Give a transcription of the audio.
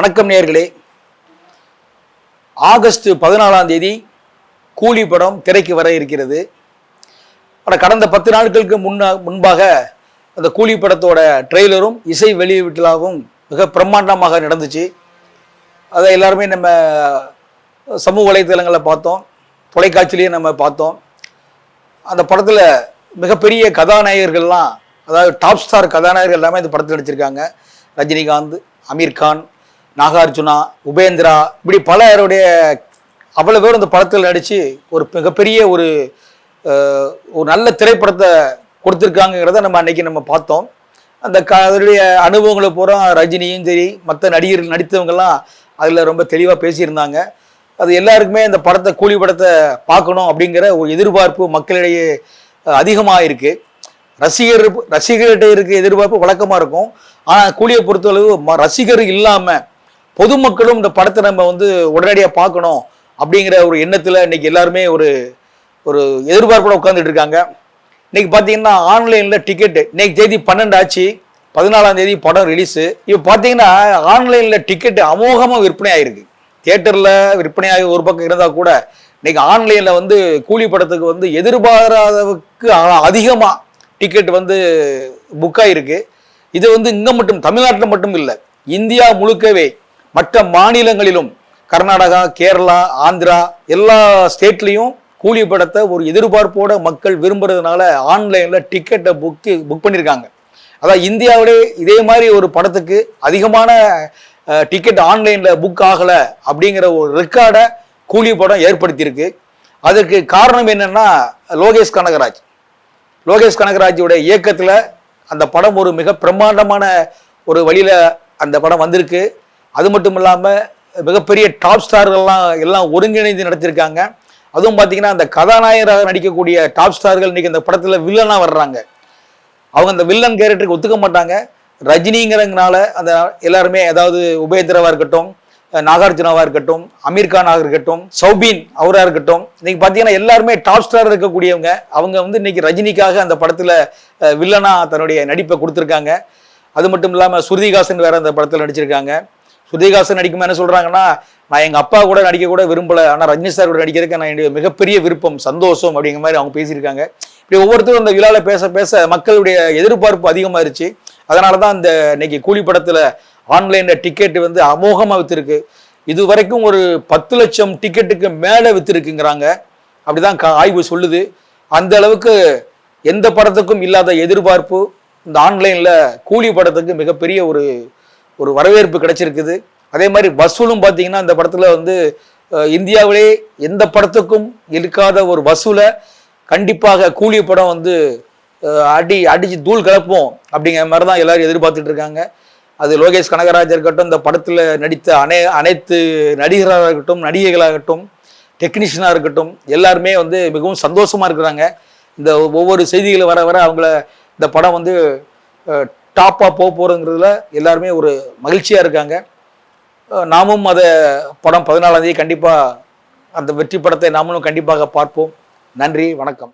வணக்கம் நேர்களே ஆகஸ்ட் பதினாலாம் தேதி கூலி படம் திரைக்கு வர இருக்கிறது. ஆனால் கடந்த பத்து நாட்களுக்கு முன்னா முன்பாக அந்த கூலி படத்தோட ட்ரெய்லரும் இசை வெளியீட்டலாகவும் மிக பிரம்மாண்டமாக நடந்துச்சு. அதை எல்லாருமே நம்ம சமூக வலைத்தளங்களில் பார்த்தோம். தொலைக்காட்சியிலையும் நம்ம பார்த்தோம். அந்த படத்தில் மிகப்பெரிய கதாநாயகர்கள்லாம் அதாவது டாப் ஸ்டார் கதாநாயகர்கள் எல்லாமே இந்த படத்தில் நடிச்சிருக்காங்க. ரஜினிகாந்த் அமீர் கான் நாகார்ஜுனா உபேந்திரா இப்படி பலருடைய அவ்வளோ பேர் இந்த படத்தில் நடித்து ஒரு மிகப்பெரிய ஒரு ஒரு நல்ல திரைப்படத்தை கொடுத்துருக்காங்கிறத நம்ம அன்னைக்கு நம்ம பார்த்தோம். அந்த க அதனுடைய அனுபவங்களை பூரா ரஜினியும் சரி மற்ற நடிகர்கள் நடித்தவங்கெல்லாம் அதில் ரொம்ப தெளிவாக பேசியிருந்தாங்க. அது எல்லாருக்குமே இந்த படத்தை கூலி படத்தை பார்க்கணும் அப்படிங்கிற ஒரு எதிர்பார்ப்பு மக்களிடையே அதிகமாக இருக்குது ரசிகர் ரசிகர்கிட்ட இருக்க எதிர்பார்ப்பு வழக்கமாக இருக்கும். ஆனால் கூலியை பொறுத்தளவு ம- ரசிகர் இல்லாமல் பொதுமக்களும் இந்த படத்தை நம்ம வந்து உடனடியாக பார்க்கணும் அப்படிங்கிற ஒரு எண்ணத்தில் இன்னைக்கு எல்லாருமே ஒரு ஒரு எதிர்பார்ப்போட உட்காந்துட்டு இருக்காங்க. இன்னைக்கு பார்த்தீங்கன்னா ஆன்லைனில் டிக்கெட்டு இன்னைக்கு தேதி பன்னெண்டு ஆச்சு. பதினாலாம் தேதி படம் ரிலீஸு இப்போ பார்த்தீங்கன்னா ஆன்லைனில் டிக்கெட்டு அமோகமாக விற்பனை ஆகிருக்கு தியேட்டரில் விற்பனையாகி ஒரு பக்கம் இருந்தால் கூட இன்னைக்கு ஆன்லைனில் வந்து கூலி படத்துக்கு வந்து எதிர்பாராதவுக்கு அதிகமாக டிக்கெட் வந்து புக் ஆகிருக்கு இது வந்து இங்கே மட்டும் தமிழ்நாட்டில் மட்டும் இல்லை இந்தியா முழுக்கவே மற்ற மாநிலங்களிலும் கர்நாடகா கேரளா ஆந்திரா எல்லா ஸ்டேட்லேயும் கூலி படத்தை ஒரு எதிர்பார்ப்போட மக்கள் விரும்புறதுனால ஆன்லைனில் டிக்கெட்டை புக்கு புக் பண்ணியிருக்காங்க அதான் இந்தியாவிலே இதே மாதிரி ஒரு படத்துக்கு அதிகமான டிக்கெட் ஆன்லைனில் புக் ஆகலை அப்படிங்கிற ஒரு ரெக்கார்டை கூலி படம் ஏற்படுத்தியிருக்கு. அதற்கு காரணம் என்னென்னா லோகேஷ் கனகராஜ். லோகேஷ் கனகராஜோட இயக்கத்தில் அந்த படம் ஒரு மிக பிரம்மாண்டமான ஒரு வழியில் அந்த படம் வந்திருக்கு. அது மட்டும் இல்லாமல் மிகப்பெரிய டாப் ஸ்டார்கள்லாம் எல்லாம் ஒருங்கிணைந்து நடத்தியிருக்காங்க அதுவும் பார்த்தீங்கன்னா அந்த கதாநாயகராக நடிக்கக்கூடிய டாப் ஸ்டார்கள் இன்றைக்கி அந்த படத்தில் வில்லனாக வர்றாங்க. அவங்க அந்த வில்லன் கேரக்டருக்கு ஒத்துக்க மாட்டாங்க. ரஜினிங்கிறதுனால அந்த எல்லாருமே அதாவது உபேந்திரவாக இருக்கட்டும் அஹ் நாகார்ஜுனாவா இருக்கட்டும் அமீர்கானாக இருக்கட்டும் சௌபீன் அவராக இருக்கட்டும் இன்னைக்கு பார்த்தீங்கன்னா எல்லாருமே டாப் ஸ்டார் இருக்கக்கூடியவங்க. அவங்க வந்து இன்னைக்கு ரஜினிக்காக அந்த படத்தில் வில்லனாக தன்னுடைய நடிப்பை கொடுத்துருக்காங்க. அது மட்டும் இல்லாமல் ஸ்ருதிகாசன் வேற அந்த படத்தில் நடிச்சிருக்காங்க. ஸ்ருதிகாசன் நடிக்குமா என்ன சொல்றாங்கன்னா நான் எங்க அப்பா கூட நடிக்க கூட விரும்பல. ஆனா ரஜினி சார் கூட நடிக்கிறதுக்கு நான் என்னுடைய மிகப்பெரிய விருப்பம் சந்தோஷம் அப்படிங்கிற மாதிரி அவங்க பேசியிருக்காங்க. இப்படி ஒவ்வொருத்தரும் அந்த விழாவில் பேச பேச மக்களுடைய எதிர்பார்ப்பு அதிகமாயிருச்சு. அதனால தான் இந்த இன்னைக்கு கூலி படத்தில் ஆன்லைனில் டிக்கெட் வந்து அமோகமாக விற்றுருக்கு இது வரைக்கும் ஒரு பத்து லட்சம் டிக்கெட்டுக்கு மேலே விற்றுருக்குங்கிறாங்க அப்படிதான் கா- ஆய்வு சொல்லுது. அந்த அளவுக்கு எந்த படத்துக்கும் இல்லாத எதிர்பார்ப்பு இந்த ஆன்லைனில் கூலி படத்துக்கு மிகப்பெரிய ஒரு ஒரு வரவேற்பு கிடைச்சிருக்குது. அதே மாதிரி வசூலும் பார்த்தீங்கன்னா இந்த படத்தில் வந்து இந்தியாவிலே எந்த படத்துக்கும் இருக்காத ஒரு வசூலை கண்டிப்பாக கூலி படம் வந்து அடி அடிச்சு தூள் கலப்போம் அப்படிங்கிற மாதிரி தான் எல்லாரும் எதிர்பார்த்துட்டு இருக்காங்க. அது லோகேஷ் கனகராஜ் இருக்கட்டும் இந்த படத்தில் நடித்த அனை அனைத்து நடிகராக இருக்கட்டும் நடிகைகளாகட்டும் டெக்னீஷியனாக இருக்கட்டும் எல்லாருமே வந்து மிகவும் சந்தோஷமாக இருக்கிறாங்க. இந்த ஒவ்வொரு செய்திகளை வர வர அவங்கள இந்த படம் வந்து டாப்பாக போக போகிறோங்கிறதுல எல்லாருமே ஒரு மகிழ்ச்சியாக இருக்காங்க. நாமும் அதை படம் பதினாலாந்தேதி கண்டிப்பாக அந்த வெற்றி படத்தை நாமளும் கண்டிப்பாக பார்ப்போம். நன்றி வணக்கம்.